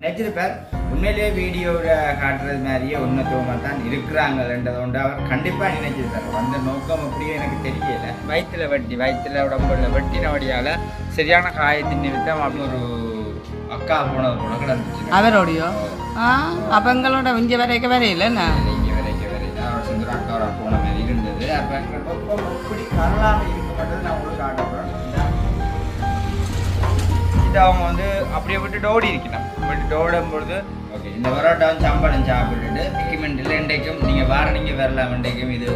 நினைச்சிருப்பார் உண்மையிலேயே வீடியோவில் காட்டுறது மாதிரியே உன்னத்துவமாக தான் இருக்கிறாங்கன்றதை ஒன்று அவர் கண்டிப்பாக நினைச்சிருப்பார். வந்த நோக்கம் அப்படியே எனக்கு தெரியல. வயிற்றுல வெட்டி வயிற்றுல உடம்புல வெட்டின வழியால் சரியான காயத்தின் நிமித்தம் அப்படி ஒரு அக்கா போனது போல கிடந்துச்சு. அவரோடையோ? அப்போ எங்களோட இங்கே வரைக்க வரையிலண்ணா இங்கே வரைக்கும் வரைக்கும் அவர் செஞ்சு அக்கா போன மாதிரி இருந்தது. அப்போ இப்படி வரலாறு இருக்க மாட்டது நான் உங்களுக்கு காட்ட போகிறேன் இது அவங்க வந்து அப்படியே விட்டுட்டு ஓடி இருக்கணும் விட்டுட்டு ஓடும் பொழுது ஓகே இந்த பரோட்டாவும் சம்பளம் சாப்பிட்டுட்டு எக்யூப்மெண்ட்டில் இன்றைக்கும் நீங்கள் வார நீங்கள் வரலாம் இன்றைக்கும் இது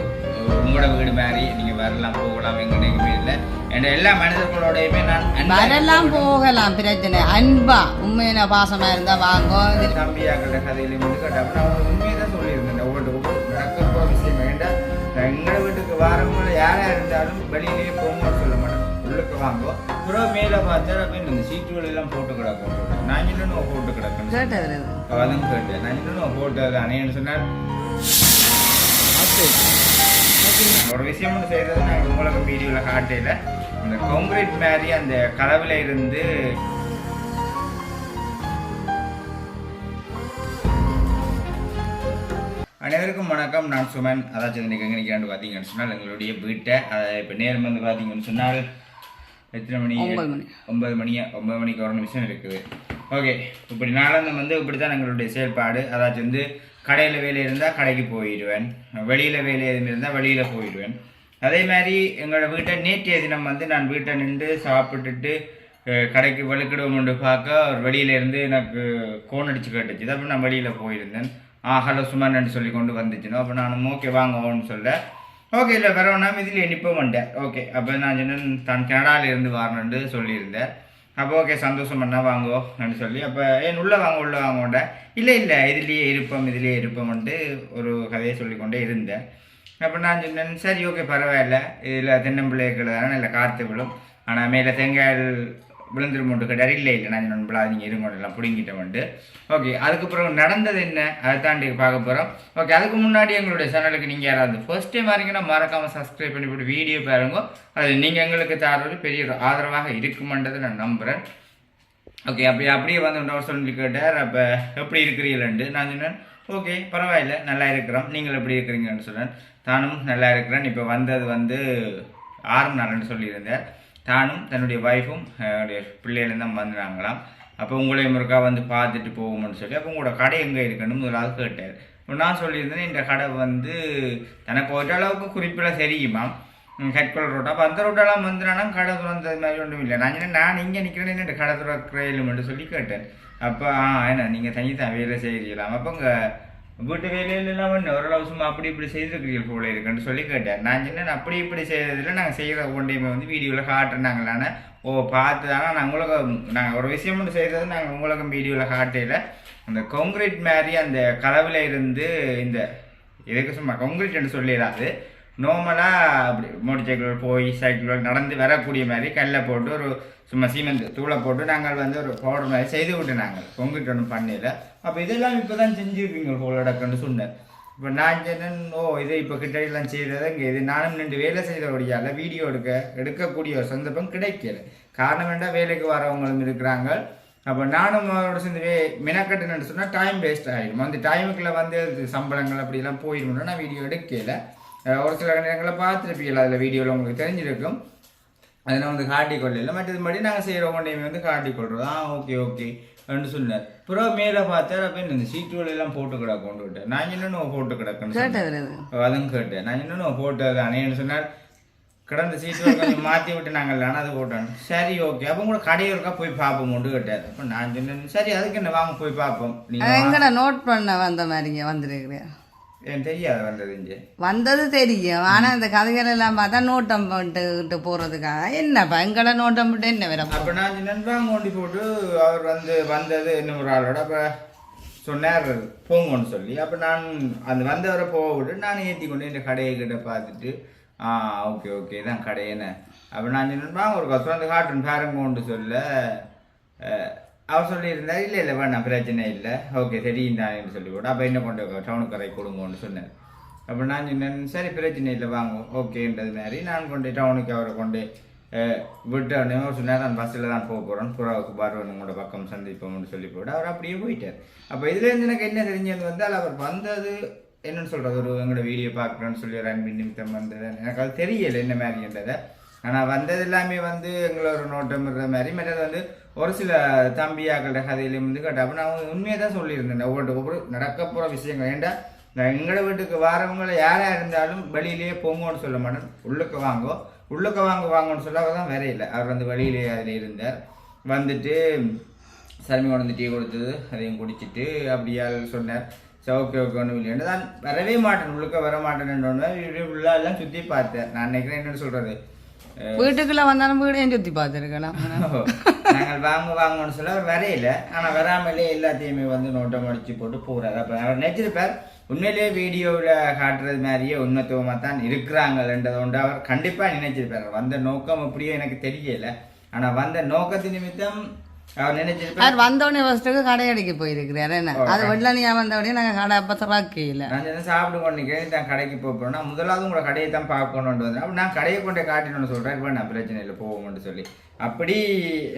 உங்களோட வீடு மாதிரி நீங்கள் வரலாம் போகலாம் எங்கேயுமே இல்லை. என் எல்லா மனிதர்களோடையுமே நான் வரலாம் போகலாம் பிரச்சனை அன்பா உண்மையான பாசமா இருந்தா வாங்கோ. தம்பியாக்கிற கதையிலையும் வந்து கேட்டப்ப நான் உண்மையை தான் சொல்லியிருந்தேன். ஒவ்வொரு நடக்கிற விஷயம் வேண்டாம். எங்கள் வீட்டுக்கு வாரவங்கள யாராக இருந்தாலும் வெளியிலேயே போகும்போது சொல்ல மாட்டேன். உள்ளுக்கு வாங்கோ அப்புறம் மேலே பார்த்தா அப்படின்னு இந்த சீட்டுகள் எல்லாம் போட்டு கிடக்கும். நான் இன்னும் போட்டு கிடக்கணும். அதுவும் கேட்டேன். நான் இன்னும் போட்டு தானேன்னு சொன்னார். ஒரு விஷயம் ஒன்று செய்கிறது நாங்கள் உங்களுக்கு வீடியோவில் காட்டையில் அந்த கான்கிரீட் மாதிரி அந்த கதவுல இருந்து அனைவருக்கும் வணக்கம். நான் சுமன். அதாச்சும் இன்னைக்கு எங்கே நிற்கிறான்னு பார்த்தீங்கன்னு சொன்னால் எங்களுடைய வீட்டை. அதை இப்போ நேரம் வந்து பார்த்தீங்கன்னு சொன்னால் எத்தனை மணி? ஒன்பது மணி. ஒன்பது மணி ஒன்பது மணிக்கு ஒரு நிமிஷம் இருக்குது ஓகே இப்படி நாளாந்தம் வந்து இப்படி தான் எங்களுடைய செயல்பாடு. அதாச்சும் வந்து கடையில் வேலை இருந்தால் கடைக்கு போயிடுவேன். வெளியில் வேலை எதுவும் இருந்தால் வெளியில் போயிடுவேன். அதே மாதிரி எங்களோட வீட்டை நேற்றைய தினம் வந்து நான் வீட்டை நின்று சாப்பிட்டுட்டு கடைக்கு வெளுக்கிடுவோம்னு பார்க்க ஒரு வெளியில இருந்து எனக்கு கோன் அடிச்சு கேட்டுச்சு. அப்போ நான் வெளியில் போயிருந்தேன். ஆ ஹலோ சுமன் சொல்லி கொண்டு வந்துச்சுனோ? அப்போ நான் ஓகே வாங்குவோன்னு சொல்ல ஓகே இல்லை வரவேணாம் இதில் நிற்ப மாட்டேன். ஓகே அப்போ நான் சொன்னேன் தான் கனடால இருந்து வரணுன்னு சொல்லியிருந்தேன். அப்போ ஓகே சந்தோஷம் பண்ணால் வாங்கோ அப்படின்னு சொல்லி அப்போ ஏன் உள்ளே வாங்க உள்ளே வாங்கோண்ட இல்லை இல்லை இதுலேயே இருப்போம் இதுலேயே இருப்போம்ன்ட்டு ஒரு கதையை சொல்லிக்கொண்டே இருந்தேன். அப்போ நான் சொன்னேன் சரி ஓகே பரவாயில்ல. இதில் தென்னம்பிள்ளைகள் தானே இல்லை காற்று விழும். ஆனால் மேலே தேங்காய் விழுந்துருமோண்டு கேட்டார் இல்லை இல்லை. நான் சொன்னேன் "பிள்ளை, நீங்கள் இருங்கோண்டு பிடிங்கிட்ட வந்துட்டு ஓகே அதுக்கப்புறம் நடந்தது என்ன? அதை தாண்டி பார்க்க போகிறோம் ஓகே அதுக்கு முன்னாடி எங்களுடைய சேனலுக்கு நீங்கள் யாராவது ஃபர்ஸ்ட் டைம் வரீங்கன்னா மறக்காமல் சப்ஸ்கிரைப் பண்ணி போட்டு வீடியோ பாருங்க. அது நீங்கள் எங்களுக்கு தர பெரிய ஒரு ஆதரவாக இருக்குமென்றதை நான் நம்புகிறேன் ஓகே அப்படி அப்படியே வந்து இன்னொரு சொல்லி கேட்டார். அப்போ எப்படி இருக்கிறீங்களேன்ட்டு நான் சொன்னேன் ஓகே பரவாயில்ல நல்லா இருக்கிறோம். நீங்கள் எப்படி இருக்கிறீங்கன்னு சொன்னேன். தானும் நல்லா இருக்கிறேன். இப்போ வந்தது வந்து ஆறு நாள்னு சொல்லியிருந்தேன் தானும் தன்னுடைய ஒய்ஃபும் என்னுடைய பிள்ளைகளும் தான் வந்தாங்களாம் அப்போ உங்களையும் ஒருக்கா வந்து பார்த்துட்டு போகும்னு சொல்லி அப்போ உங்களோட கடை எங்கே இருக்குன்னு ஆள் கேட்டார். இப்போ நான் சொல்லியிருந்தேன் இந்த கடை வந்து தனக்கு ஓரளவுக்கு குறிப்பில் தெரியுமா ஹெட்கோல் ரோட்டா அப்போ அந்த ரோட்டெல்லாம் வந்துனா கடை திறந்தது மாதிரி ஒன்றும் இல்லை. நான் என்ன நான் இங்கே நிற்கிறேன் என்ன கடை திறக்கிறேன் சொல்லி கேட்டேன். அப்போ ஆ என்ன நீங்கள் தனி தான் வேலை செய்யலாம் அப்போ இங்கே வீட்டு வேலையிலலாம் வந்து ஓரளவு சும்மா அப்படி இப்படி செய்திருக்கிறீர்கள் போல இருக்குன்னு சொல்லி கேட்டேன் நான் சொன்னேன் அப்படி இப்படி செய்யறதில்ல நாங்கள் செய்கிற ஒன்றையுமே வந்து வீடியோவில் காட்டுனாங்களான்னு. ஓ பார்த்து தானே நான் உங்களுக்கு நாங்கள் ஒரு விஷயம் ஒன்று செய்கிறது நாங்கள் உங்களுக்கு வீடியோவில் காட்டையில் அந்த கான்கிரீட் மாதிரி அந்த கலவில் இருந்து இந்த எதுக்கு சும்மா கான்கிரீட்னு சொல்லிடாது நார்மலாக அப்படி மோட்டர் சைக்கிள் போய் சைக்கிள் நடந்து வரக்கூடிய மாதிரி கல்லை போட்டு ஒரு சும்மா சீமெண்ட் தூளை போட்டு நாங்கள் வந்து ஒரு பவுடர் மாதிரி செய்து விட்டு நாங்கள். பொங்கிட்டு ஒன்றும் பண்ணல. அப்போ இதெல்லாம் இப்போ தான் செஞ்சுருக்கீங்க போலடக்குன்னு சொன்னேன். இப்போ நான் சொன்னேன் ஓ இதை இப்போ கிட்டலாம் செய்கிறது இங்கே இது நானும் நின்று வேலை செய்கிறபடியால் வீடியோ எடுக்க எடுக்கக்கூடிய ஒரு சந்தர்ப்பம் கிடைக்கல. காரணம் வேண்டாம் வேலைக்கு வரவங்களும் இருக்கிறாங்க. அப்போ நானும் அவரோட சேர்ந்து வே மெனக்கட்டுன்னு சொன்னால் டைம் வேஸ்ட் ஆகிடும் அந்த டைமுக்குள்ளே வந்து சம்பளங்கள் அப்படிலாம் போயிடணும்னா நான் வீடியோ எடுக்கலை. ஒரு சில நேரங்களில் பார்த்துருப்பீங்களா அதில் வீடியோவில் உங்களுக்கு தெரிஞ்சிருக்கும். அதை நான் வந்து காட்டிக்கொள்ளல. மற்றது மாதிரி நாங்கள் செய்கிறவங்க வந்து காட்டிக்கொள்கிறோம் ஆ ஓகே ஓகே அப்படின்னு சொன்னார். அப்புறம் மேலே பார்த்தா அப்போ இந்த சீட்டுகள் எல்லாம் போட்டு கிடக்கு கொண்டு விட்டேன் நான் இன்னும் போட்டு கிடக்குன்னு. அதுவும் கேட்டேன் நான் இன்னும் போட்டு தானேன்னு சொன்னார். கிடந்த சீட்டு கொஞ்சம் மாற்றி விட்டு நாங்கள் அது போட்டோம். சரி ஓகே. அப்போ கூட கடையில் இருக்கா போய் பார்ப்போம்னு கேட்டார் அப்போ நான் சொன்னேன் சரி அதுக்கு என்ன வாங்க போய் பார்ப்போம். நீங்கள் நோட் பண்ண வந்த மாதிரிங்க வந்துருக்கிறேன் வந்தது தெரியும். ஆனா இந்த கதைகள் எல்லாம் பார்த்தா நோட்டம் போட்டுக்கிட்டு போறதுக்காக என்னப்பா எங்கட நோட்டம் போட்டு என்ன வேற அப்போ நான் வாங்க ஓண்டி போட்டு அவர் வந்து வந்தது இன்னும் ஒரு ஆளோட அப்போ சொன்னார் போங்கன்னு சொல்லி. அப்போ நான் அந்த வந்தவரை போக விட்டு நான் ஏற்றி கொண்டு இந்த கடையை கிட்ட பார்த்துட்டு ஆ ஓகே ஓகே தான் கடை என்ன? அப்போ நான் வாங்க ஒரு கஷ்டம் அந்த காட்டன் பாருங்கன்னு சொல்ல அவர் சொல்லியிருந்தார் இல்லை இல்லை வேணாம் பிரச்சனை இல்லை. ஓகே தெரியும் சொல்லி போட்டு அப்போ என்ன கொண்டு டவுனுக்கு கரை கொடுங்கன்னு சொன்னார் அப்போ நான் சொன்னேன் சரி பிரச்சனை இல்லை வாங்க ஓகேன்றது மாதிரி நான் கொண்டு டவுனுக்கு அவரை கொண்டு அஹ், ஒரு சில நேரம் பஸ்ஸில் தான் போக போகிறோம் புறாவுக்கு பார்வன் உங்களோட பக்கம் சந்திப்போம்னு சொல்லி போட்டு அவர் அப்படியே போயிட்டார். அப்போ இதுலேருந்து எனக்கு என்ன தெரிஞ்சது வந்தால் அவர் வந்தது என்னன்னு சொல்கிறது ஒரு எங்களோட வீடியோ பார்க்குறோன்னு சொல்லி ஒரு அன்பின் நிமித்தம் வந்தது. எனக்கு அது தெரியலை என்ன மாதிரின்றதை ஆனால் வந்தது எல்லாமே வந்து எங்களை ஒரு நோட்டம் இருக்கிற மாதிரி மற்றது வந்து ஒரு சில தம்பியாக்களோட கதையிலையும் வந்து கேட்டேன் அப்போ நான் உண்மையை தான் சொல்லியிருந்தேன். ஒவ்வொரு ஒவ்வொரு நடக்க போகிற விஷயங்கள். ஏன்டா நான் எங்களோட வீட்டுக்கு வரவங்களை யாராக இருந்தாலும் வெளியிலேயே போங்கன்னு சொல்ல மாட்டேன். உள்ளுக்கு வாங்கோ. உள்ளுக்கு வாங்க வாங்கன்னு சொல்ல அவர் தான் வரையில அவர் வந்து வெளியிலேயே அதில் இருந்தார். வந்துட்டு சரமி கொண்டு டீ கொடுத்தது அதையும் குடிச்சிட்டு அப்படியால் சொன்னார். சரி ஓகே ஓகே ஒன்றும் இல்லைன்னு வரவே மாட்டேன். உள்ளுக்க வர மாட்டேன்னு உள்ளா எல்லாம் சுற்றி பார்த்தேன். நான் நினைக்கிறேன் என்னென்னு சொல்கிறது வீட்டுக்குள்ள வந்தாலும் வீடையும் சுத்தி பார்த்துருக்கலாம் நாங்கள் வாங்க வாங்கன்னு சொல்ல அவர் வரையில. ஆனா வராமலே எல்லாத்தையுமே வந்து நோட்டம் அடிச்சு போட்டு போறாரு. அப்ப அவர் நினைச்சிருப்பார் உண்மையிலேயே வீடியோவில் காட்டுறது மாதிரியே உண்மைத்துவமாக தான் இருக்கிறாங்கன்றதை ஒன்று அவர் கண்டிப்பாக நினைச்சிருப்பார். வந்த நோக்கம் அப்படியே எனக்கு தெரியலை. ஆனால் வந்த நோக்கத்து நிமித்தம் அவர் வந்தோடனே ஃபர்ஸ்ட்டுக்கு கடையடிக்கு போயிருக்கிறார். என்ன? அது வெள்ளனியா வந்தோடனே நாங்கள் கடை அப்போ திறக்கையில். நான் என்ன சாப்பிட கொண்டிருக்கேன் தான் கடைக்கு போக போறேன்னா முதலாவது உங்களை கடையை தான் பார்க்கணும்னு வந்தேன். அப்ப நான் கடையை கொண்டு காட்டினு சொல்றேன். இப்போ நான் பிரச்சனை இல்லை போவோம்னு சொல்லி. அப்படி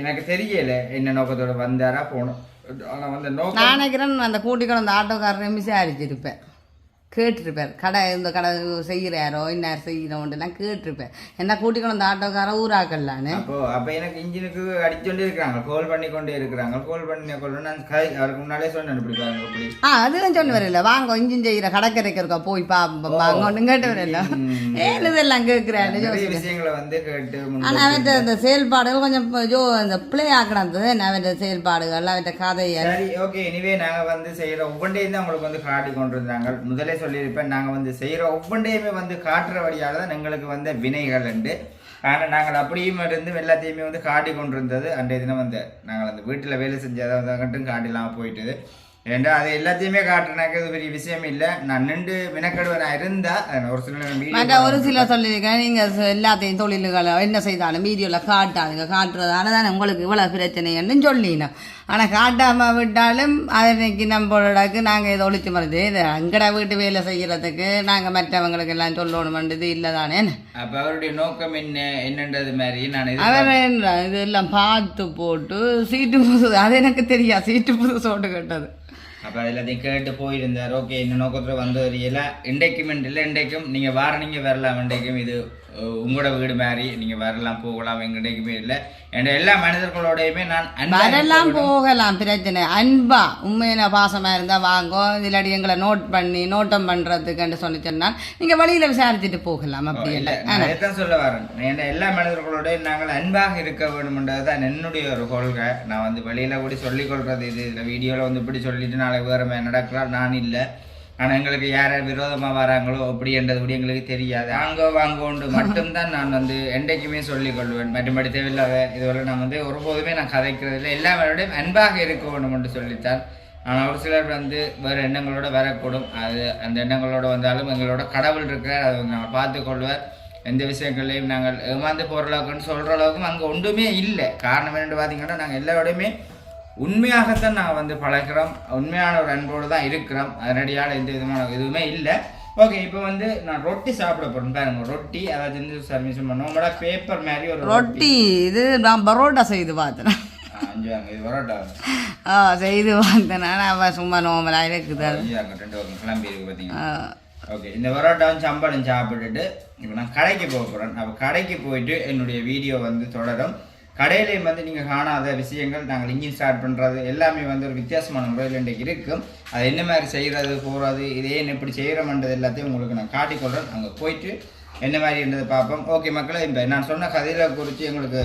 எனக்கு தெரியல என்ன நோக்கத்தோட வந்தாரா போகணும் ஆனா வந்த நோக்கம் நான் நினைக்கிறேன் அந்த கூட்டிக்கொண்டு அந்த ஆட்டோக்காரரை விசாரிச்சிருப்பேன் கேட்டிருப்பேன். கடை இந்த கடை செய்கிறாரோ இன்னார் செய்கிறோன்ட்டுலாம் கேட்டிருப்பேன். என்ன கூட்டிக்கொண்டு அந்த ஆட்டோக்காரன் ஊராக்கலான்னு அப்போ அப்ப எனக்கு இன்ஜினுக்கு அடிச்சோண்டே இருக்கிறாங்க. கால் பண்ணி கொண்டே இருக்கிறாங்க. கால் பண்ணி கொள்ள நான் அவருக்கு முன்னாலே சொன்னேன் இப்படி ஆ அதுதான் சொல்லி வரல வாங்க இன்ஜின் செய்கிற கடைக்கரைக்கு இருக்கா போய் பா வாங்க ஒன்றும் கேட்டு வரல ஏன் இதெல்லாம் கேட்குறாரு? விஷயங்களை வந்து கேட்டு ஆனால் அவற்ற அந்த செயல்பாடுகள் கொஞ்சம் ஜோ அந்த பிளே ஆக்கினது அவற்ற செயல்பாடுகள் அவற்ற கதையை சரி ஓகே இனிவே நாங்க வந்து செய்யற ஒவ்வொன்றையும் தான் உங்களுக்கு வந்து காட்டி கொண்டு இருந்தாங்க முதலே சொல்லியிருப்பேன். நாங்கள் வந்து செய்கிற ஒவ்வொன்றையுமே வந்து காட்டுற வழியால தான் எங்களுக்கு வந்த வினைகள் உண்டு ஆனால் நாங்கள் அப்படியும் இருந்து எல்லாத்தையுமே வந்து காட்டி கொண்டிருந்தது அன்றைய தினம் வந்து. நாங்கள் அந்த வீட்டில் வேலை செஞ்சதை மட்டும் காட்டிலாம் போயிட்டுது. ஏன்டா அது எல்லாத்தையுமே காட்டுனாக்க இது பெரிய விஷயம் இல்லை. நான் நின்று வினக்கடுவனாக இருந்தா ஒரு சில ஒரு சிலர் சொல்லியிருக்கேன் நீங்கள் எல்லாத்தையும் தொழில்களை என்ன செய்தாலும் வீடியோவில் காட்டாதுங்க காட்டுறதால தான் உங்களுக்கு இவ்வளோ பிரச்சனைன்னு சொல்லினோம். ஆனால் காட்டாமல் விட்டாலும் அன்னைக்கு நம்மளோடக்கு நாங்கள் இதை ஒழிச்சு மறது இது அங்கட வீட்டு வேலை செய்கிறதுக்கு நாங்கள் மற்றவங்களுக்கு எல்லாம் சொல்லணுமென்றது இல்லை தானே அப்ப அவருடைய நோக்கம் என்ன? என்னன்றது மாதிரி நான் அவர் இதெல்லாம் பார்த்து போட்டு சீட்டு புதுசு அது எனக்கு தெரியாது சீட்டு புதுசு ஓட்டு கட்டது. அப்போ எல்லாத்தையும் கேட்டு போயிருந்தார். ஓகே இந்த நோக்கத்தில் வந்து எல்லாம் இன்றைக்கும் இல்லை. இன்றைக்கும் நீங்கள் வார நீங்கள் வரலாம். இன்றைக்கும் இது உங்களோட வீடு மாதிரி நீங்கள் வரலாம் போகலாம் எங்கடைக்குமே இல்லை. என்ற எல்லா மனிதர்களோடையுமே நான் வரலாம் போகலாம் பிரச்சனை. அன்பா உண்மையான பாசமா இருந்தா வாங்கோ. இல்லாட்டி எங்களை நோட் பண்ணி நோட்டம் பண்றதுக்குன்னு சொல்லி சொன்னால் நீங்க வழியில விசாரிச்சுட்டு போகலாம் அப்படி இல்லை. இதைத்தான் சொல்ல வரேன். ஏன்னா எல்லா மனிதர்களோடையும் நாங்கள் அன்பாக இருக்க வேண்டும்ன்றது தான் என்னுடைய ஒரு கொள்கை. நான் வந்து வெளியில் கூட சொல்லிக் கொள்றது இது இதில் வீடியோவில் வந்து இப்படி சொல்லிட்டு நாளைக்கு வேறு நடக்கிறார் நான் இல்லை. ஆனால் எங்களுக்கு யார் யார் விரோதமாக வராங்களோ அப்படின்றது கூட எங்களுக்கு தெரியாது. அங்கே வாங்கோண்டு மட்டும்தான் நான் வந்து என்றைக்குமே சொல்லிக் கொள்வேன். மற்றபடி தேவையில்லாத இதுவரை நான் வந்து ஒருபோதுமே நான் கதைக்கிறது இல்லை. எல்லா மறுபடியும் அன்பாக இருக்க வேண்டும் என்று சொல்லித்தான். ஆனால் ஒரு சிலர் வந்து வேறு எண்ணங்களோட வரக்கூடும். அது அந்த எண்ணங்களோட வந்தாலும் எங்களோட கடவுள் இருக்கிறார். அதை நாங்கள் பார்த்துக்கொள்வார் எந்த விஷயங்களையும் நாங்கள் ஏமாந்து போகிற அளவுக்குன்னு சொல்கிற அளவுக்கும் அங்கே ஒன்றுமே இல்லை. காரணம் என்னென்னு பார்த்தீங்கன்னா நாங்கள் எல்லாரோடையுமே உண்மையாகத்தான் நாங்கள் வந்து பழகிறோம். உண்மையான ஒரு அன்போடு தான் இருக்கிறோம். அதனடியால் எந்த விதமான இதுவுமே இல்லை. ஓகே இப்போ வந்து நான் ரொட்டி சாப்பிட போகிறேன் பாருங்க ரொட்டி அதாவது வந்து சர்வீஸ் பண்ணோம். பேப்பர் மாதிரி ஒரு ரொட்டி. இது நான் பரோட்டா செய்து பார்த்தேன். இது பரோட்டா. ஆ செய்து பார்த்தேன். நான் சும்மா நோமலாக இருக்குது. அது ரெண்டு கிளம்பி இருக்கு பார்த்தீங்கன்னா ஓகே இந்த பரோட்டாவும் சம்பளம் சாப்பிட்டுட்டு இப்போ நான் கடைக்கு போக போகிறேன் அப்போ கடைக்கு போயிட்டு என்னுடைய வீடியோ வந்து தொடரும். கடையிலையும் வந்து நீங்கள் காணாத விஷயங்கள் நாங்கள் இன்ஜின் ஸ்டார்ட் பண்ணுறது எல்லாமே வந்து ஒரு வித்தியாசமான முறையில் இன்றைக்கு இருக்கும். அது என்ன மாதிரி செய்கிறது போகிறது இது ஏன் எப்படி செய்கிறோம்ன்றது எல்லாத்தையும் உங்களுக்கு நான் காட்டிக்கொள்கிறேன் அங்கே போயிட்டு என்ன மாதிரி இருந்தது பார்ப்போம். ஓகே மக்களே இப்போ நான் சொன்ன கதையில் குறித்து எங்களுக்கு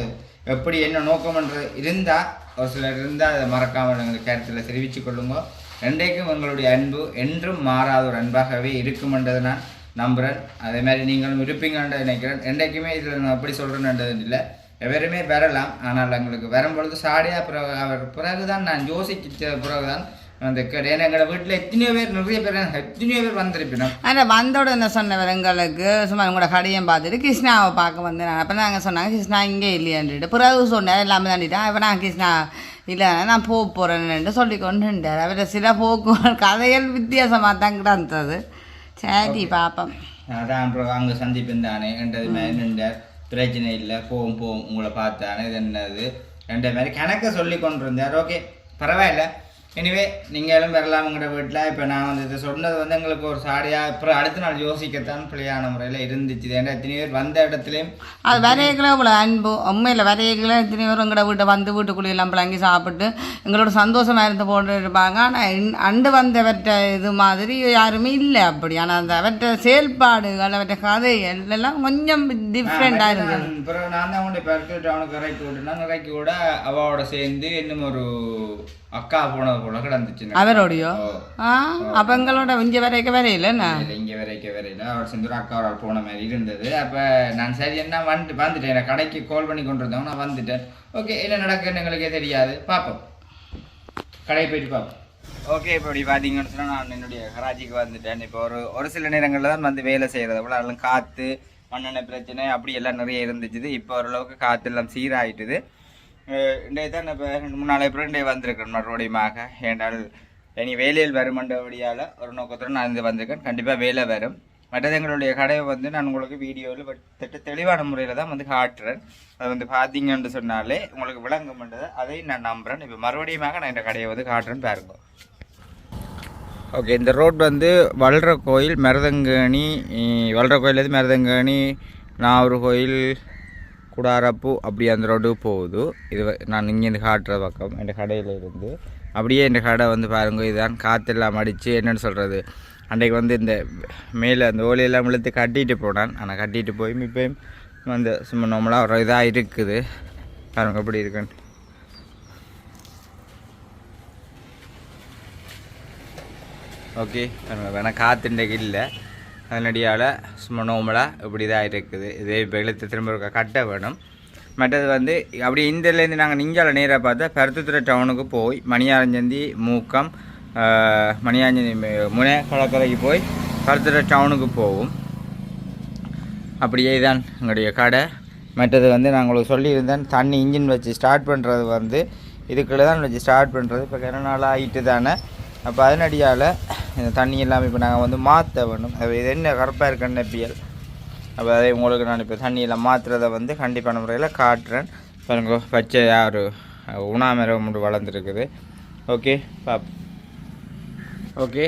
எப்படி என்ன நோக்கம்ன்றது இருந்தால் ஒரு சிலர் இருந்தால் அதை மறக்காமல் எங்கள் கருத்தில் தெரிவித்து கொள்ளுங்க. ரெண்டைக்கும் உங்களுடைய அன்பு என்றும் மாறாத ஒரு அன்பாகவே இருக்குமென்றதை நான் நம்புகிறேன் அதே மாதிரி நீங்களும் இருப்பீங்கன்ற நினைக்கிறேன். என்றைக்குமே இதில் நான் எப்படி சொல்கிறேன்ன்றது இல்லை. எவருமே வரலாம். ஆனால் எங்களுக்கு வரும்பொழுது சாடியாக பிறகு அவர் பிறகுதான் நான் யோசிச்ச பிறகுதான் அந்த கடை ஏன்னா எங்களோட வீட்டில் எத்தனையோ பேர் நிறைய பேர் எத்தனையோ பேர் வந்திருப்பினோம். ஆனால் வந்தோட என்ன சொன்னவர் எங்களுக்கு சும்மா உங்களோட கடையும் பார்த்துட்டு கிருஷ்ணாவை பார்க்க வந்தேன் அப்போ நாங்கள் சொன்னாங்க கிருஷ்ணா இங்கே இல்லையான்ட்டு பிறகு சொன்னார் எல்லாமே தாண்டிட்டான். இப்போ நான் கிருஷ்ணா இல்லை நான் போக போகிறேன்னு சொல்லி கொண்டுட்டார் அவரை சில போக்கு கதைகள் வித்தியாசமாக தான் கிடந்தது. சரி பாப்போம். அதான் அப்புறம் அங்கே சந்திப்பேன் தானே என்றது நின்றார். பிரச்சனை இல்லை போவோம் போவோம் உங்களை பார்த்தானே இது என்னது? ரெண்டு மாதிரி கணக்கை சொல்லி கொண்டு இருந்தார் ஓகே பரவாயில்ல. எனிவே நீங்களும் வரலாம் உங்களோட வீட்டில். இப்போ நான் வந்து இதை சொன்னது வந்து எங்களுக்கு ஒரு சாடியாக அப்புறம் அடுத்த நாள் யோசிக்கத்தான் பிள்ளையான முறையில் இருந்துச்சு. ஏன்னா எத்தனை பேர் வந்த இடத்துலையும் அது வரையக்கில் இவ்வளோ அன்பு உண்மையில் வரையக்கில் இத்தனை பேர் எங்களோட வீட்டை வந்து வீட்டுக்குள்ளே எல்லாம் பிள்ளைங்கி சாப்பிட்டு எங்களோட சந்தோஷமாக இருந்து போட்டு இருப்பாங்க. ஆனால் அண்டு வந்தவற்ற இது மாதிரி யாருமே இல்லை அப்படி. ஆனால் அந்த அவற்ற செயல்பாடுகள் அவற்ற கதை எல்லாம் கொஞ்சம் டிஃப்ரெண்ட்டாக இருக்குது அப்புறம் நான் தான் உன்னை பருத்து டவுனுக்கு இறக்கி விட்டுனா இறக்கி விட அவளோட சேர்ந்து இன்னும் ஒரு அக்கா போனது போல கிடந்துச்சு. அவரோடையோ. ஆ? அப்போ எங்களோட இங்கே வரைக்க இல்ல, இங்க வரைக்க வரையில. அவர் செஞ்சு ஒரு அக்காவோட போன மாதிரி இருந்தது. அப்ப நான் சரி என்ன வந்து வந்துட்டேன். கடைக்கு கால் பண்ணி கொண்டு இருந்தவங்க நான் வந்துட்டேன். ஓகே என்ன நடக்குன்னு எங்களுக்கே தெரியாது. பார்ப்போம் கடை போயிட்டு பார்ப்போம் ஓகே இப்போ இப்படி பார்த்தீங்கன்னு சொன்னால் நான் என்னுடைய கராச்சிக்கு வந்துட்டேன். இப்போ ஒரு ஒரு சில நேரங்களில் தான் வந்து வேலை செய்கிறது போல. அதெல்லாம் காற்று மண்ணெண்ணெய் பிரச்சனை அப்படி எல்லாம் நிறைய இருந்துச்சு. இப்போ ஓரளவுக்கு காற்று எல்லாம் சீராயிட்டுது. அஹ் இன்றைய தான் இப்போ ரெண்டு மூணு நாள் அப்புறம் இன்றைய வந்திருக்கேன் மறுபடியுமாக. ஏன்றால் இனி வேலையில் வருமண்டபடியால் ஒரு நோக்கத்துடன் நான் இருந்து வந்திருக்கேன். கண்டிப்பாக வேலை வரும். மற்றது எங்களுடைய கடையை வந்து நான் உங்களுக்கு வீடியோவில் திட்ட தெளிவான முறையில் தான் வந்து காட்டுறேன். அது வந்து பார்த்தீங்கன்னு சொன்னாலே உங்களுக்கு விளங்கும்ன்றது அதையும் நான் நம்புகிறேன் இப்போ மறுபடியுமாக நான் இந்த கடையை வந்து காட்டுறேன்னு பாருங்க. ஓகே இந்த ரோட் வந்து வளர கோயில் மருதங்கேணி இ- வளர கோயிலேருந்து மருதங்கேணி நாவூர் கோயில் குடாரப்பு அப்படியே அந்த ரோடு போகுது. இது நான் இங்கேருந்து காட்டுற பக்கம் என் கடையில் இருந்து அப்படியே என் கடை வந்து பாருங்க இதுதான் காற்றெல்லாம் அடித்து என்னென்னு சொல்கிறது அன்றைக்கு வந்து இந்த மேலே அந்த ஓலையெல்லாம் இழுத்து கட்டிட்டு போனான். ஆனால் கட்டிட்டு போய் இப்போயும் வந்து சும்மா நம்மளாக ஒரு இதாக இருக்குது. பாருங்க எப்படி இருக்குன்னு. ஓகே வேணால் காற்று இன்றைக்கு இல்லை. அதனடியால் சும்மா நோமலாக இப்படி தான் இருக்குது. இதே இப்போ இழுத்து திரும்ப இருக்க கட்ட வேணும். மற்றது வந்து அப்படி இந்தலேருந்து நாங்கள் நெஞ்சால நேராக பார்த்தா பருத்துத்துறை டவுனுக்கு போய் மணியாரஞ்சந்தி மூக்கம் மணியாரஞ்சந்தி முனை கடற்கரைக்கு போய் பருத்துத்துறை டவுனுக்கு போவோம். அப்படியே தான் எங்களுடைய கடை. மற்றது வந்து நான் உங்களுக்கு சொல்லியிருந்தேன் தண்ணி இன்ஜின் வச்சு ஸ்டார்ட் பண்ணுறது வந்து இதுக்குள்ளே தான் வச்சு ஸ்டார்ட் பண்ணுறது இப்போ கிணறு நாள் ஆகிட்டு தானே. அப்போ அதனடியால் இந்த தண்ணி எல்லாமே இப்போ நாங்கள் வந்து மாற்ற வேணும். அது இது என்ன கருப்பாக இருக்குன்னு பியல்? அப்போ அதே உங்களுக்கு நான் இப்போ தண்ணியெல்லாம் மாற்றுறத வந்து கண்டிப்பான முறையில் காட்டுறேன். பாருங்க பச்சை யார் உணாமரம் ஒன்று வளர்ந்துருக்குது. ஓகே பாப் ஓகே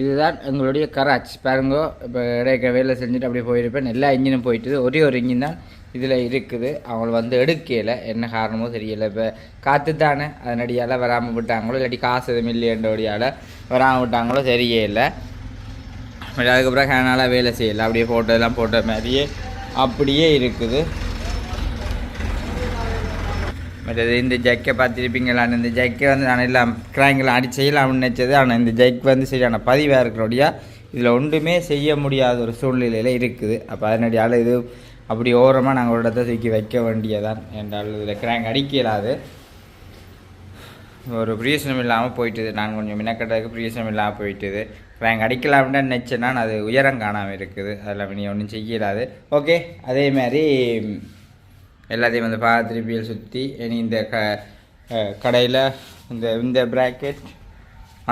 இதுதான் எங்களுடைய கராச். பாருங்கோ இப்போ இடைக்க வேலை செஞ்சுட்டு அப்படியே போயிருப்பேன். எல்லா இன்ஜினும் போயிட்டுது. ஒரே ஒரு இன்ஜின் தான் இதில் இருக்குது. அவங்க வந்து எடுக்கல. என்ன காரணமோ தெரியலை. இப்போ காற்று தானே அதனடியால் வராமல் விட்டாங்களோ இல்லாட்டி காசு எதுவும் இல்லையன்றோடியால் வராமல் விட்டாங்களோ தெரியலை. அதுக்கப்புறம் கேனால் வேலை செய்யலை. அப்படியே போட்டதெல்லாம் போட்ட மாதிரியே அப்படியே இருக்குது. மற்றது இந்த ஜக்கை பார்த்துருப்பீங்களான்னு இந்த ஜக்கை வந்து நான் எல்லாம் கிராங்கெல்லாம் அடி செய்யலாம்னு நினச்சது. ஆனால் இந்த ஜக் வந்து சரியான பதிவாக இருக்கிறோடையா இதில் ஒன்றுமே செய்ய முடியாத ஒரு சூழ்நிலையில் இருக்குது. அப்போ அதனடியால் இது அப்படி ஓரமாக நாங்கள் ஒரு இடத்த தூக்கி வைக்க வேண்டியதான் என்றால் இதில் கிராங்க் அடிக்க இயலாது ஒரு பிரியசனம் இல்லாமல் போயிட்டுது. நான் கொஞ்சம் மினக்கட்டதுக்கு பிரியசனம் இல்லாமல் போயிட்டுது. ரேங்க் அடிக்கலாம்னு நினச்சேன்னா அது உயரம் காணாமல் இருக்குது. அதில் நீ ஒன்றும் செய்யலாது. ஓகே அதே மாதிரி எல்லாத்தையும் வந்து திருப்பியல் சுற்றி இனி இந்த க கடையில் இந்த இந்த ப்ராக்கெட்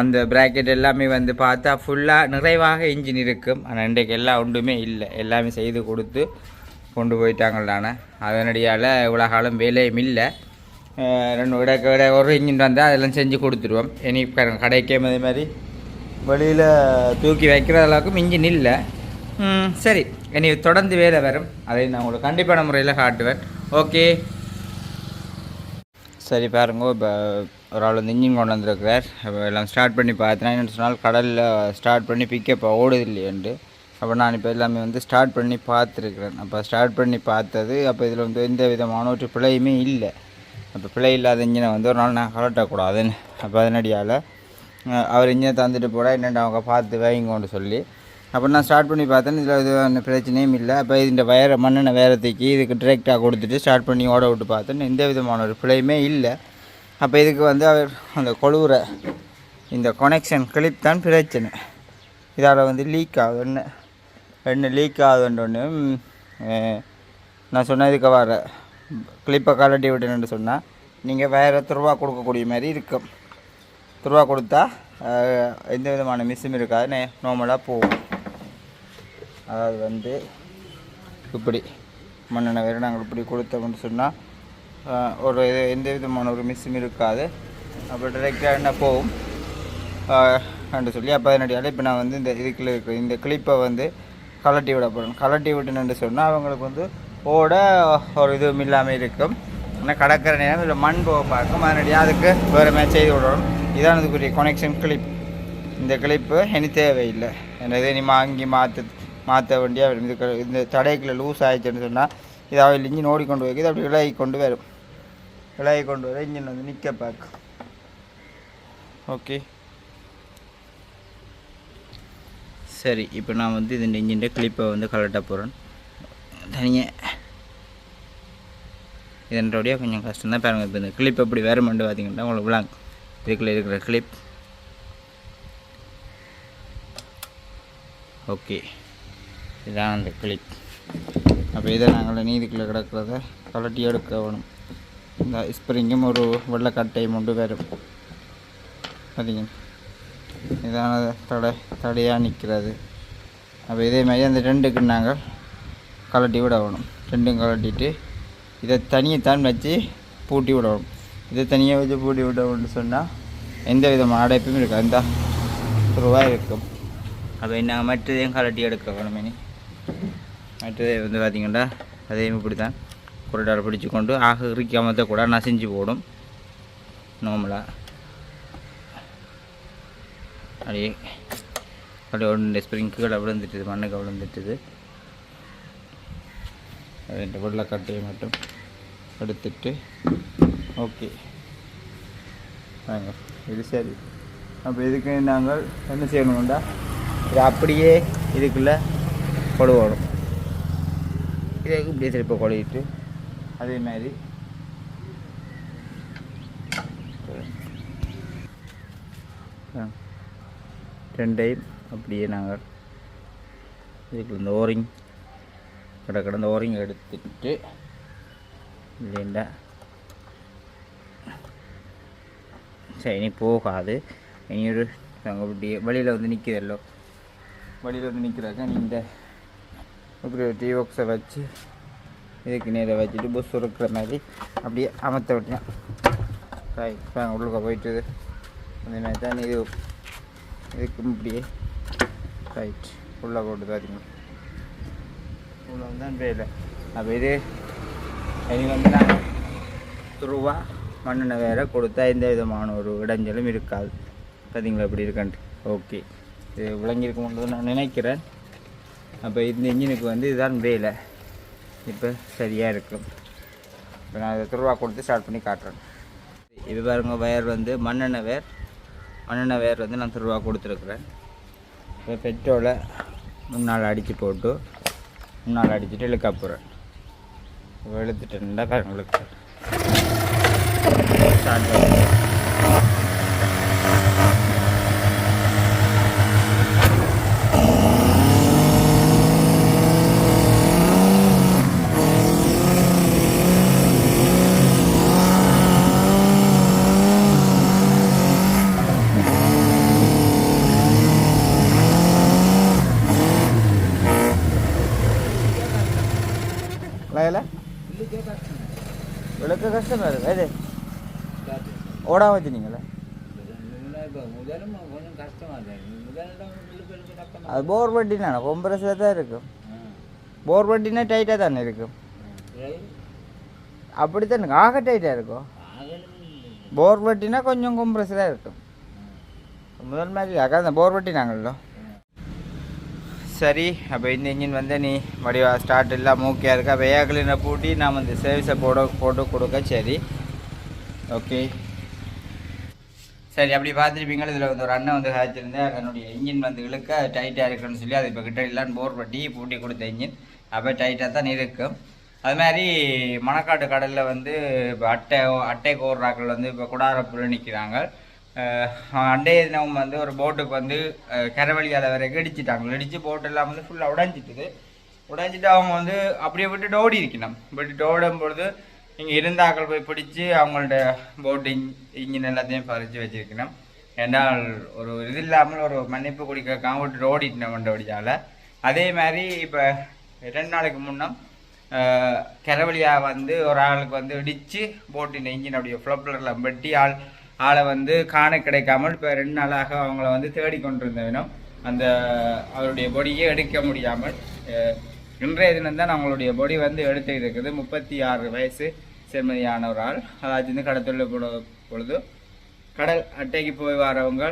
அந்த ப்ராக்கெட் எல்லாமே வந்து பார்த்தா ஃபுல்லாக நிறைவாக இன்ஜின் இருக்கும். ஆனால் இன்றைக்கு எல்லா ஒன்றுமே இல்லை. எல்லாமே செய்து கொடுத்து கொண்டு போயிட்டாங்களான அதனடியால் இவ்வளோ காலம் வேலையும் இல்லை. ரெண்டு விட விட ஒரு இன்ஜின் வந்தால் அதெல்லாம் செஞ்சு கொடுத்துருவோம். இனி கடைக்கே அதே மாதிரி வெளியில் தூக்கி வைக்கிற அளவுக்கு இன்ஜின் இல்லை. சரி. இனி தொடர்ந்து வேலை வரும். அதை நான் உங்களுக்கு கண்டிப்பான முறையில் காட்டுவேன். ஓகே. சரி பாருங்க. இப்போ ஒரு ஆள் வந்து இன்ஜின் கொண்டு வந்திருக்கிறார். அப்போ எல்லாம் ஸ்டார்ட் பண்ணி பார்த்தேன். என்ன சொன்னால் கடலில் ஸ்டார்ட் பண்ணி பிக்கப் ஓடுது இல்லையண்டு அப்போ நான் இப்போ எல்லாமே வந்து ஸ்டார்ட் பண்ணி பார்த்துருக்குறேன். அப்போ ஸ்டார்ட் பண்ணி பார்த்தது அப்போ இதில் வந்து எந்த விதமான ஒரு பிழையுமே இல்லை. அப்போ பிழை இல்லாத இன்ஜினை வந்து ஒரு நாள் நான் கலட்டக்கூடாதுன்னு அப்போ அதனடியால் அவர் இன்ஜினை தந்துட்டு போட என்னென்ன அவங்க பார்த்து வைங்கன்னு சொல்லி அப்போ நான் ஸ்டார்ட் பண்ணி பார்த்தேன். இதில் இது ஒன்றும் பிரச்சனையும் இல்லை. அப்போ இந்த வயரை மண்ணெண்ணை வேற தூக்கி இதுக்கு டிரெக்டாக கொடுத்துட்டு ஸ்டார்ட் பண்ணி ஓட விட்டு பார்த்தேன். எந்த விதமான ஒரு பிழையுமே இல்லை. அப்போ இதுக்கு வந்து அவர் அந்த கொழுவுற இந்த கொனெக்ஷன் கிளிப் தான் பிரச்சனை. இதால் வந்து லீக் ஆகுது. ஒன்று ரெண்டு லீக் ஆகுதுன்னு நான் சொன்னதுக்கு வர கிளிப்பை கலட்டி விட்டேன்னு சொன்னால் நீங்கள் வேறு துருவா கொடுக்கக்கூடிய மாதிரி இருக்கும். துருவா கொடுத்தா எந்த விதமான மிஸ்ஸும் இருக்காது. நார்மலாக போகும். அதாவது வந்து இப்படி மண்ணெண்ணை வேறு நாங்கள் இப்படி கொடுத்தோம்னு சொன்னால் ஒரு இது எந்த விதமான ஒரு மிஸ்ஸும் இருக்காது. அப்போ டைரெக்டாக என்ன போகும்? என்று சொல்லி அப்போ அதனுடைய இப்போ நான் வந்து இந்த இதுக்குள்ள இருக்கிற இந்த கிளிப்பை வந்து கலட்டி விட போகிறேன் கலட்டி விட்டுன்னு சொன்னால் அவங்களுக்கு வந்து ஓட ஒரு இதுவும் இல்லாமல் இருக்கும். ஆனால் கடற்கரை நேரம் இல்லை மண் போக பார்க்கும். அதனுடைய அதுக்கு வேறு செய்து விடணும். இதான் அதுக்குரிய கொனெக்ஷன் கிளிப் இந்த கிளிப்பு இனி தேவையில்லை. என்ன இதை நீ வாங்கி மாற்று மாற்ற வேண்டிய இந்த இந்த தடைக்குள்ளே லூஸ் ஆயிடுச்சுன்னு சொன்னால் இதாவது இன்ஜின் ஓடிக்கொண்டு வைக்கிது அப்படி விலகி கொண்டு வரும். விலகி கொண்டு வர இன்ஜின் வந்து நிற்க பார்க்கும் ஓகே. சரி இப்போ நான் வந்து இந்த இன்ஜின் கிளிப்பை வந்து கலட்ட போகிறேன் தனியாக இதனுடைய கொஞ்சம் கஷ்டம் தான் பாருங்கள் இப்போ இந்த கிளிப் எப்படி வேறு மண்டு பார்த்தீங்கன்னா உங்களுக்கு விளாங் இதுக்குள்ளே இருக்கிற கிளிப் ஓகே. இதான் அந்த கிளிப் அப்போ இதை நாங்கள் நீதிக்குள்ளே கிடக்கிறத கலட்டி எடுக்க வேணும். இந்த ஸ்ப்ரிங்கும் ஒரு வெள்ளைக்கட்டையும் கொண்டு வரும். பார்த்தீங்க இதான தடை தடையாக நிற்கிறது. அப்போ இதே மாதிரி அந்த ரெண்டுக்கு நாங்கள் கலட்டி விடணும் ரெண்டும் கலட்டிட்டு இதை தனியைத்தான் வச்சு பூட்டி விடணும் இதை தனியாக வச்சு பூட்டி விடணும்னு சொன்னால் எந்த விதமான அடைப்பும் இருக்காது. இந்த ரூபாய் இருக்கும். அப்போ என்ன மற்றதையும் கலட்டி எடுக்க வேணும் இனி மற்றதை வந்து பார்த்திங்கன்னா அதையும் இப்படி தான் குரடால் பிடிச்சு கொண்டு ஆக இறுக்காமத்தை கூட நசிஞ்சு போடும். நார்மலாக அப்படியே அப்படியே ஒன்று ஸ்ப்ரிங்க்குகளை விழுந்துட்டுது மண்ணுக்கு விழுந்துட்டுது. ரெண்டு வெள்ளைக்கட்டையை மட்டும் எடுத்துட்டு ஓகே வாங்க இது சரி. அப்போ இதுக்கு நாங்கள் என்ன செய்யணும்டா? இது அப்படியே இதுக்குள்ளே கொடுவோம் இதை இப்படி திருப்பி கொழுவிட்டு. அதே மாதிரி. ஆ. ரெண்டையும் அப்படியே நாங்கள் இதுக்கு இந்த ஓரிங் கடை கடந்த ஓரிங் எடுத்துட்டு இல்லைண்டா சரி இனி போகாது. இனி ஒரு நாங்கள் இப்படி வழியில் வந்து நிற்கிறல்லோ வழியில் வந்து நிற்கிறாக்க நீ இந்த இப்படி ஒரு பாக்ஸை வச்சு இதுக்கு நேராக வச்சுட்டு பஸ் இருக்கிற மாதிரி அப்படியே அமர்த்த விட்டேன். ரைட் இப்போ உள்ளுக்க போயிட்டுது அந்த மாதிரி தான் இது இதுக்கும் இப்படியே. ரைட் உள்ளே போட்டு பார்த்தீங்க உள்ள தான் வேலை அப்போ இது இனி வந்து நாங்கள் ரூபா மண்ணெண்ணெய் வேறு கொடுத்தா எந்த விதமான ஒரு இடைஞ்சலும் இருக்காது. பார்த்தீங்களா இப்படி இருக்கன்ட்டு. ஓகே இது விளங்கியிருக்கும்னு நான் நினைக்கிறேன். அப்போ இந்த இன்ஜினுக்கு வந்து இதுதான் வேலை. இப்போ சரியாக இருக்கும். இப்போ நான் இதை ரூபா கொடுத்து ஸ்டார்ட் பண்ணி காட்டுறேன். இது பாருங்க வயர் வந்து மண்ணெண்ணெய் வேர் மண்ணெண்ணெய் வேர் வந்து நான் திருவா கொடுத்துருக்குறேன். இப்போ பெட்ரோலை முன்னால் அடித்து போட்டு முன்னால் அடிச்சுட்டு இழுக்க போகிறேன் இப்போ இழுத்துட்டேன்டா பாருங்க இழுக்க. ஸ்டார்ட் பண்ணுறேன் விளக்க கஷ்டமா இருக்கு இது அது போர் வண்டி தானே கொம்பரஸில் தான் இருக்கும் போர் வண்டினா டைட்டாக தானே இருக்கும் அப்படி தானே ஆக டைட்டாக இருக்கும் போர் வட்டினா கொஞ்சம் கொம்பரஸ் தான் இருக்கும். முதல் மாதிரி அக்கா அந்த போர் வட்டி நாங்களோ சரி அப்போ இந்த இன்ஜின் வந்து நீ வடிவா ஸ்டார்ட் இல்லை மூக்கியாக இருக்கா? வெயாக்களினை பூட்டி நாம் இந்த சர்வீஸை போட போட்டு கொடுக்க சரி. ஓகே சரி அப்படி பார்த்துருப்பீங்களா? இதில் வந்து ஒரு அண்ணன் வந்து காய்ச்சிருந்தேன் என்னுடைய இன்ஜின் வந்து இழுக்க டைட்டாக இருக்குன்னு சொல்லி அது இப்போ கிட்ட இல்லான்னு போர் பட்டி பூட்டி கொடுத்த இன்ஜின் அப்போ டைட்டாக தான் இருக்கும் அது மாதிரி மணக்காட்டு கடலில் வந்து இப்போ அட்டை அட்டை கோர்றாக்கள் வந்து இப்போ குடாரப்புல நிற்கிறாங்க அண்டைய தினம் வந்து ஒரு போட்டுக்கு வந்து கரவழியால் வரைக்கும் இடிச்சிட்டாங்க. இடித்து போட்டு எல்லாம் வந்து ஃபுல்லாக உடைஞ்சிட்டுது. உடைஞ்சிட்டு அவங்க வந்து அப்படியே விட்டுட்டு ஓடி இருக்கணும். விட்டுட்டு ஓடும் பொழுது இங்கே இருந்தாக்கள் போய் பிடிச்சி அவங்கள்ட்ட போட்டு இன் இன்ஜின் எல்லாத்தையும் பறித்து வச்சுருக்கணும். ஏன்னால் ஒரு இது இல்லாமல் ஒரு மன்னிப்பு குடிக்கிறக்காக விட்டு ஓடிட்டோம் கொண்டபடியால் அதே மாதிரி இப்போ ரெண்டு நாளைக்கு முன்னம் கரவழியாக வந்து ஒரு ஆளுக்கு வந்து இடித்து போட்டின் இன்ஜின் அப்படியே ஃப்ளப்லரில் வெட்டி ஆள் ஆளை வந்து காண கிடைக்காமல் இப்போ ரெண்டு நாளாக அவங்கள வந்து தேடி கொண்டிருந்தவனும் அந்த அவருடைய பொடியை எடுக்க முடியாமல் இன்றைய தினம் தான் அவங்களுடைய பொடி வந்து எடுத்து இருக்குது. முப்பத்தி ஆறு வயசு செம்மதியான ஒரு ஆள் அதாச்சும் வந்து கடத்தொழில் பொழுது கடல் அட்டைக்கு போய் வரவங்க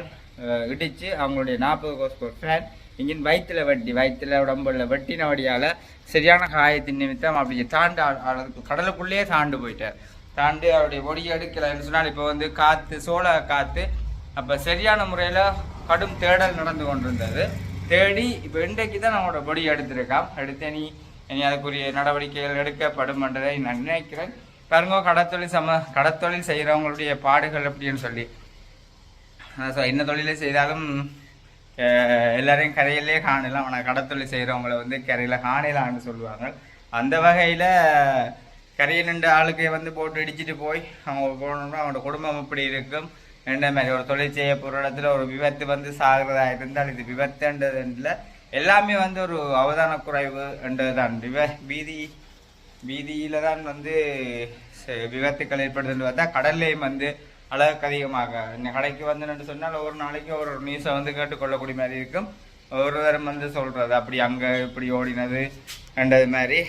இடித்து அவங்களுடைய நாற்பது கோஸ் ஃபேன் இங்கின் வயிற்றுல வெட்டி வயிற்றுல உடம்புல வெட்டின வடியால் சரியான காயத்தின் நிமித்தம் அப்படி தாண்டு ஆ- கடலுக்குள்ளேயே தாண்டு போயிட்டார். தாண்டி அவருடைய ஒடி எடுக்கலைன்னு சொன்னால் இப்போ வந்து காற்று சோள காற்று அப்போ சரியான முறையில் கடும் தேடல் நடந்து கொண்டிருந்தது. தேடி இப்போ இன்றைக்கு தான் நம்மளோட பொடி எடுத்திருக்கான் எடுத்து நீ இனி அதுக்குரிய நடவடிக்கைகள் எடுக்கப்படும் என்றதை நான் நினைக்கிறேன். பாருங்க கடத்தொழில் சம கடத்தொழில் செய்கிறவங்களுடைய பாடுகள் அப்படின்னு சொல்லி. என்ன தொழிலே செய்தாலும் எல்லாரையும் கரையிலே காணலாம். ஆனால் கடத்தொழில் செய்கிறவங்கள வந்து கரையில் காணலான்னு சொல்லுவாங்க. அந்த வகையில் கரையை நின்ற ஆளுக்கு வந்து போட்டு இடிச்சிட்டு போய் அவங்க போனோம்னா அவங்களோட குடும்பம் எப்படி இருக்கும். என்ன மாதிரி ஒரு தொழில் செய்ய போகிற இடத்துல ஒரு விபத்து வந்து சாகிறதா இருந்தால் இது விபத்துன்றதுல எல்லாமே வந்து ஒரு அவதான குறைவு என்றது தான் விவ வீதி வீதியில் தான் வந்து விபத்துக்கள் ஏற்படுதுன்னு பார்த்தா கடல்லையும் வந்து அளவுக்கு அதிகமாக. இந்த கடைக்கு வந்து சொன்னால் ஒரு நாளைக்கு ஒரு நியூஸை வந்து கேட்டுக்கொள்ளக்கூடிய மாதிரி இருக்கும். ஒருவரும் வந்து சொல்கிறது அப்படி அங்கே இப்படி ஓடினது என்றது மாதிரி.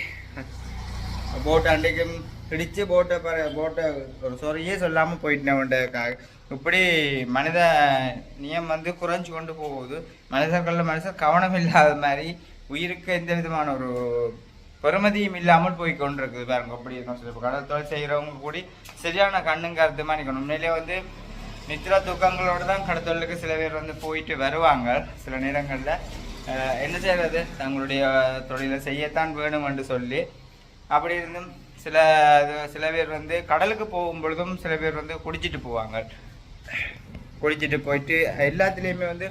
போட்டு அன்றைக்கும் பிடிச்சு போட்டை பற போட்டை ஒரு சொறையே சொல்லாமல் போயிட்டேன் இப்படி மனித நியம் வந்து குறைஞ்சு கொண்டு போகுது மனிதர்களில் மனுஷன் கவனம் இல்லாத மாதிரி உயிருக்கு எந்த விதமான ஒரு பெருமதியும் இல்லாமல் போய் கொண்டிருக்குது பாருங்க அப்படி இருக்கும் சில கடல் தொழில் செய்கிறவங்க கூடி சரியான கண்ணுங்க அர்த்தமாக நிற்கணும் உண்மையிலே வந்து நித்திர தூக்கங்களோடு தான் கடத்தொழிலுக்கு சில பேர் வந்து போயிட்டு வருவாங்க சில நேரங்களில் என்ன செய்கிறது தங்களுடைய தொழிலை செய்யத்தான் வேணும் என்று சொல்லி அப்படி இருந்தும் சில சில பேர் வந்து கடலுக்கு போகும் பொழுதும் சில பேர் வந்து குடிச்சிட்டு போவாங்க. குடிச்சிட்டு போயிட்டு எல்லாத்துலேயுமே வந்து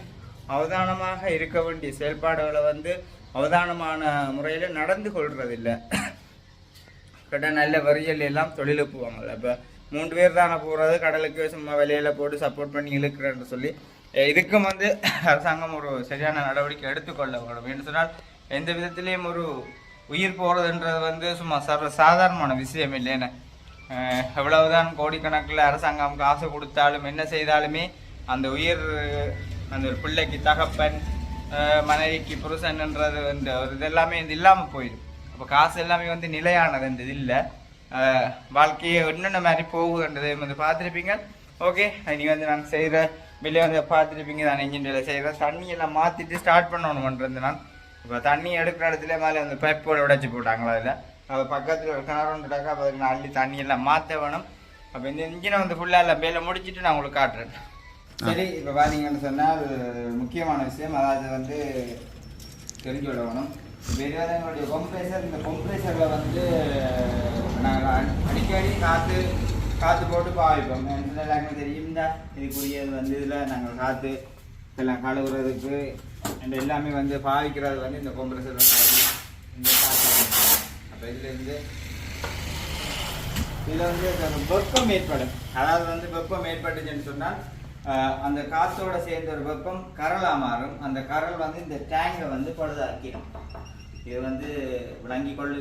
அவதானமாக இருக்க வேண்டிய செயல்பாடுகளை வந்து அவதானமான முறையில் நடந்து கொள்றதில்லை. கிட்ட நல்ல வரிகள் எல்லாம் தொழிலுக்கு போவாங்கள்ல இப்போ மூன்று பேர் தானே போகிறது கடலுக்கு சும்மா வெளியில் போட்டு சப்போர்ட் பண்ணி இழுக்கிறேன்னு சொல்லி இதுக்கும் வந்து அரசாங்கம் ஒரு சரியான நடவடிக்கை எடுத்துக்கொள்ள வேண்டும். என்று சொன்னால் எந்த விதத்திலையும் ஒரு உயிர் போகிறதுன்றது வந்து சும்மா சர்வ சாதாரணமான விஷயம் இல்லைன்னு. எவ்வளவுதான் கோடிக்கணக்கில் அரசாங்கம் காசு கொடுத்தாலும் என்ன செய்தாலுமே அந்த உயிர் அந்த ஒரு பிள்ளைக்கு தகப்பன் மனைவிக்கு புருஷன்ன்றது வந்து ஒரு இதெல்லாமே இது இல்லாமல் போயிடும். அப்போ காசு எல்லாமே வந்து நிலையானது இந்த இது இல்லை வாழ்க்கையை என்னென்ன மாதிரி போகுதுன்றது வந்து பார்த்துருப்பீங்க. ஓகே நீங்கள் வந்து நான் செய்கிற வெளியே வந்து பார்த்துருப்பீங்க. நான் இன்ஜின் வேலை செய்கிறேன் தண்ணியெல்லாம் மாற்றிட்டு ஸ்டார்ட் பண்ணணுமன்றது நான் இப்போ தண்ணி எடுக்கிற இடத்துல மேலே அந்த பைப்போட உடைச்சி போட்டாங்களா அதில் அது பக்கத்தில் ஒரு கிணறு ஒன்றுடாக்கா அப்போ அதுக்கு நான் அள்ளி தண்ணி எல்லாம் மாற்ற வேணும். அப்போ இந்த இன்ஜினை வந்து ஃபுல்லாக எல்லாம் மேலே முடிச்சுட்டு நான் உங்களுக்கு காட்டுறேன். சரி இப்போ பார்த்தீங்கன்னு சொன்னால் முக்கியமான விஷயம். அதாவது வந்து தெரிஞ்சு விடணும் வேறு எங்களுடைய கொம்ப்ரேசர் இந்த கொம்ப்ரேசரில் வந்து நாங்கள் அடி- அடிக்கடி காற்று காற்று போட்டு பாவிப்போம். எல்லாருக்குமே தெரியும் தான் இதுக்குரியது வந்து இதில் நாங்கள் காற்று எல்லாம் கழுவுறதுக்கு இந்த எல்லாமே வந்து பாவிக்கிறது வந்து இந்த கொம்பரசர் இந்த காற்று அப்போ இதுலேருந்து இதில் வந்து வெப்பம் ஏற்படும். அதாவது வந்து வெப்பம் ஏற்பட்டுச்சுன்னு சொன்னால் அந்த காற்றோட சேர்ந்த ஒரு வெப்பம் கரலாக மாறும். அந்த கரல் வந்து இந்த டேங்கை வந்து பழுதாக்கிடும். இது வந்து விளங்கி கொள்ளு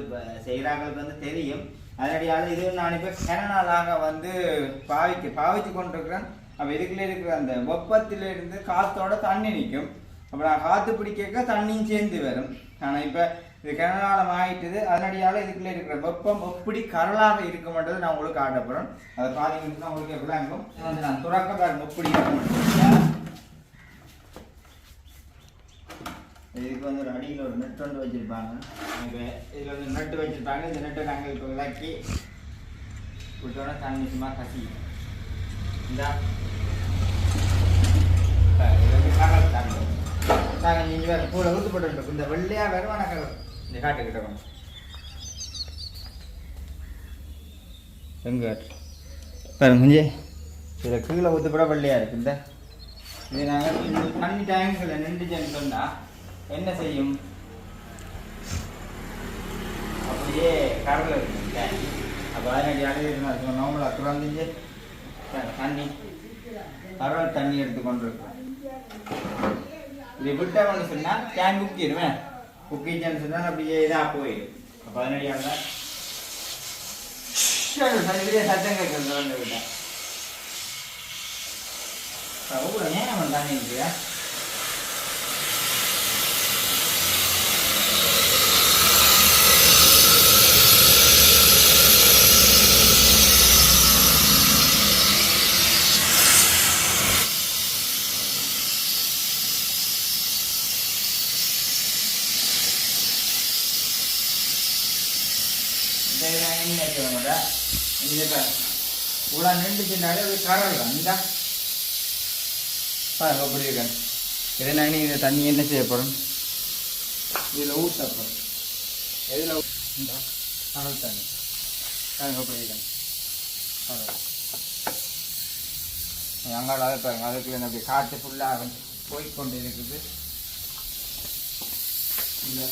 செய்கிறாங்களுக்கு வந்து தெரியும். அதனடியால் இது நான் இப்போ கனநாளாக வந்து பாவிக்க பாவிச்சு கொண்டிருக்கிறேன். அப்போ இதுக்குள்ளே இருக்கிற அந்த வெப்பத்திலிருந்து காற்றோட தண்ணி நிற்கும். அப்போ நான் காற்று பிடிக்க தண்ணியும் சேர்ந்து வரும். ஆனால் இப்போ இது கிணறாலம் ஆகிட்டுது அதனடியால் இதுக்குள்ளே இருக்கிற வெப்பம் எப்படி கரலாக இருக்கும்ன்றது நான் உங்களுக்கு காட்ட போகிறேன் அதை பார்த்தீங்கன்னா உங்களுக்கு விளங்கும். இது வந்து நான் துறக்க பாருங்க எப்படி இருக்கும் இதுக்கு வந்து ஒரு அடியில் ஒரு நெட் வந்து வச்சுருப்பாங்க. இப்போ இதில் வந்து நெட்டு வச்சுருப்பாங்க. இந்த நெட்டை நாங்கள் இப்போ விளக்கி விட்டோன்னா தண்ணி சும்மா கசி இந்தா பாரு, இது வந்து கடல் தண்ணி நீங்கள் வேறு கூட ஊற்றுப்பட்டு இந்த வெள்ளையாக வருவான கடல் இந்த காட்டுக்கிட்ட வாங்க எங்கே பாருங்க கொஞ்சம் இதில் கீழே ஊற்றுப்பட வெள்ளையாக இருக்கு இந்த. இது நாங்கள் தண்ணி டேங்கில் நின்றுச்சேன்னு சொன்னால் என்ன செய்யும்? அப்படியே கடலில் இருக்கு டேங்க் அப்போ அதனடி அடையிறது நார்மலாக குழந்தைங்க தண்ணி கடல் தண்ணி எடுத்து கொண்டு இருக்கிறோம் இது விட்டோம்னு சொன்னால் கேன் குக்கிடுவேன் குக்கிச்சேன்னு சொன்னால் அப்படியே இதாக போயிடும் அப்போ அதனடியால் சரிபடியாக சத்தம் கேட்குறது விட்டேன். அவ்வளோ நேரம் அவன் தானே இல்லையா இவ்வளோ நின்றுச்சுனாலே ஒரு கரல் தான் இந்த. பாருங்க அப்படி இருக்கேன் இதை நான் இந்த தண்ணி என்ன செய்யப்படும் இதில் ஊற்றப்படும் எதில் இந்த கடல் தண்ணி. பாருங்க அப்படி இருக்கேன் அங்கால அதை பாருங்க அதுக்கு இந்த அப்படி காற்று ஃபுல்லாக போய்க்கொண்டு இருக்குது. இல்லை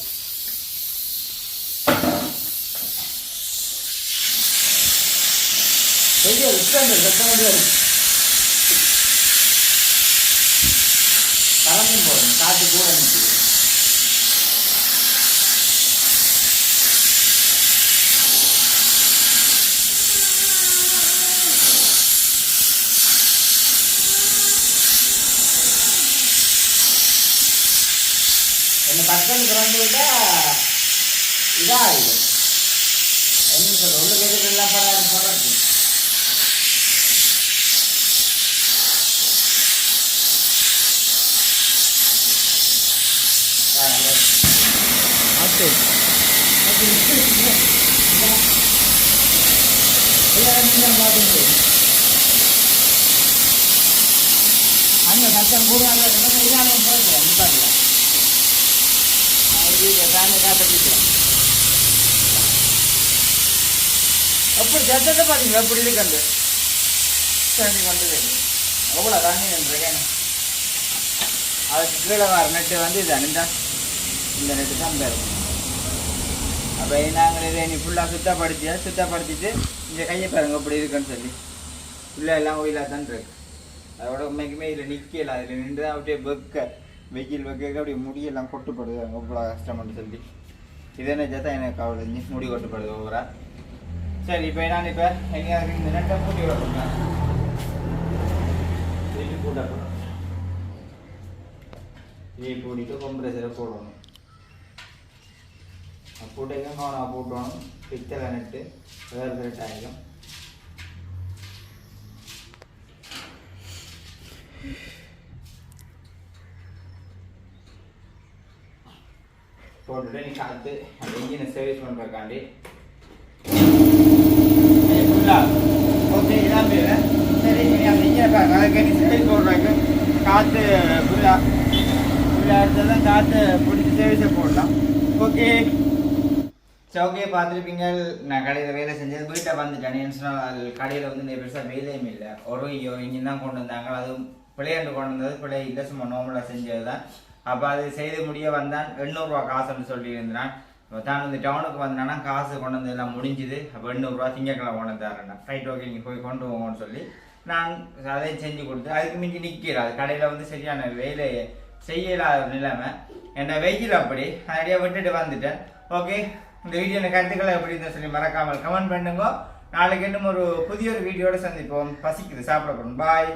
பெரிய விட்டு வெட்ட முடியாது கலந்து போகணும் காற்று கூட இருந்துச்சு என்ன பக்கம் திறந்து விட்டா இதாகிடும் என்ன சொல்ற உள்ள கேட்டு எல்லாம் பரவாயில்ல சொல்றது ஆட்டு அங்க சத்தம் கூட அங்க இதான போயிருக்கிறேன் நிப்பாட்டியா காப்பிக்கிறேன் அப்படி சத்தத்தை பார்த்தீங்களா? அப்படி இருக்கு அந்த தண்ணி கொண்டு அவ்வளோ தண்ணி அதுக்கு கீழே வர நெட்டு வந்து இது இந்த நெட்டு தான் பேர். அப்போ நாங்கள் இதை நீ ஃபுல்லாக சுத்தப்படுத்தியா? சுத்தப்படுத்திட்டு இந்த கையை பாருங்க அப்படி இருக்குன்னு சொல்லி. ஃபுல்லாக எல்லாம் ஒயிலாக தான் இருக்கு. அதோட உண்மைக்குமே இதில் நிற்கல அதில் நின்று தான் அப்படியே வெக்க வெயில் வெக்க அப்படியே முடியெல்லாம் கொட்டுப்படுது. அங்கே அவ்வளோ கஷ்டம்னு சொல்லி. இது என்ன ஜாத்தா? எனக்கு கவலை இல்லை. முடி கொட்டுப்படுது ஓவரா. சரி இப்போ நான் இப்போ எங்கேயாவது இந்த நெட்டை பூட்டி விடணும் இது நீ இது பூட்டிட்டு கொம்பரேசரை போடணும். போட்டுக்க கவனம் போட்டணும் பித்தளை நட்டு வேறு வேறு ஆகிடும் போட்டுட்டு நீ காத்து அந்த இன்ஜினை சர்வீஸ் பண்ணுறக்காண்டி ஓகே இதான் பேர் சரி அந்த இன்ஜினை பாருங்க சர்வீஸ் போடுறதுக்கு காற்று ஃபுல்லாக ஃபுல்லாக எடுத்தால் தான் காற்று பிடிச்சி சர்வீஸை போடலாம் ஓகே சரி பார்த்துருப்பீங்க நான் கடையில் வேலை செஞ்சது வீட்டை வந்துட்டேன். ஏன்னு சொன்னால் அது கடையில் வந்து நிறைய பெருசாக வேலையும் இல்லை. ஒரு ஐயோ இன்ஜின் தான் கொண்டு வந்தாங்க. அதுவும் பிள்ளையாண்டு கொண்டு வந்தது. பிள்ளை இல்லை சும்மா நார்மலாக செஞ்சது தான். அப்போ அது செய்து முடிய வந்தான். எண்ணூறுரூவா காசுன்னு சொல்லியிருந்தான் இப்போ தான் வந்து டவுனுக்கு வந்தானா காசு கொண்டு வந்து எல்லாம் முடிஞ்சுது. அப்போ எண்ணூறுரூவா திங்கக்கிழமை கொண்டு தரேன் ஃப்ரைட் ஓகே நீங்கள் போய் கொண்டு போங்கன்னு சொல்லி நான் அதை செஞ்சு கொடுத்து அதுக்கு மிஞ்சி நிற்கிறேன் அது கடையில் வந்து சரியான வேலையை செய்யலாத நிலைமை. என்னை வெயில் அப்படி. அப்படியே விட்டுட்டு வந்துட்டேன். ஓகே இந்த வீடியோ கருத்துக்களை எப்படி இருந்தால் சொல்லி மறக்காமல் கமெண்ட் பண்ணுங்க. நாளைக்கு இன்னும் ஒரு புதிய ஒரு வீடியோட சந்திப்போம். பசிக்குது சாப்பிட போகணும் பாய்